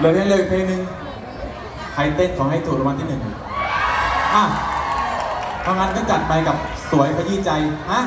เหลือเพลงเหลยเพลงหนึ่งใครเต้นขอให้ถูกรางวัลที่หนึ่งอะเพราะงั้นก็จัดไปกับสวยขยี้ใจฮะ